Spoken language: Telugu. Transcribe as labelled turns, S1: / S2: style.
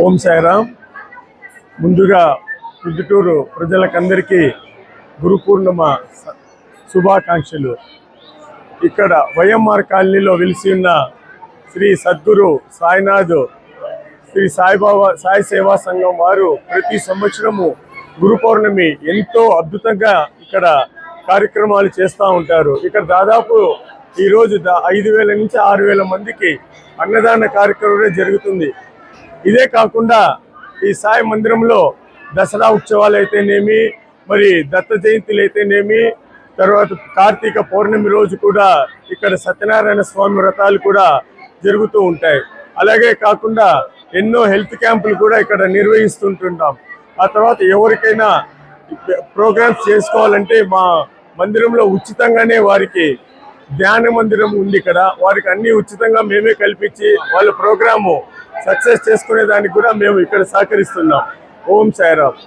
S1: ఓం సాయిరామ్. ముందుగా ప్రొద్దుటూరు ప్రజలకందరికీ గురు పూర్ణిమ శుభాకాంక్షలు. ఇక్కడ వైఎంఆర్ కాలనీలో వెలిసి ఉన్న శ్రీ సద్గురు సాయినాథ్ శ్రీ సాయిబాబా సాయి సేవా సంఘం వారు ప్రతి సంవత్సరము గురు పౌర్ణమి ఎంతో అద్భుతంగా ఇక్కడ కార్యక్రమాలు చేస్తూ ఉంటారు. ఇక్కడ దాదాపు ఈరోజు దా- ఐదు వేల నుంచి ఆరు వేల మందికి అన్నదాన కార్యక్రమం జరుగుతుంది. ఇదే కాకుండా ఈ సాయి మందిరంలో దసరా ఉత్సవాలు అయితేనేమి మరి దత్త జయంతులు అయితేనేమి తర్వాత కార్తీక పౌర్ణమి రోజు కూడా ఇక్కడ సత్యనారాయణ స్వామి వ్రతాలు కూడా జరుగుతూ ఉంటాయి. అలాగే కాకుండా ఎన్నో హెల్త్ క్యాంపులు కూడా ఇక్కడ నిర్వహిస్తుంటుంటాం ఆ తర్వాత ఎవరికైనా ప్రోగ్రామ్స్ చేసుకోవాలంటే మా మందిరంలో ఉచితంగానే వారికి ధ్యాన మందిరం ఉంది ఇక్కడ. వారికి అన్ని ఉచితంగా మేమే కల్పించి వాళ్ళ ప్రోగ్రాము సక్సెస్ చేసుకునే దానికి కూడా మేము ఇక్కడ సహకరిస్తున్నాం. ఓం సాయిరామ్.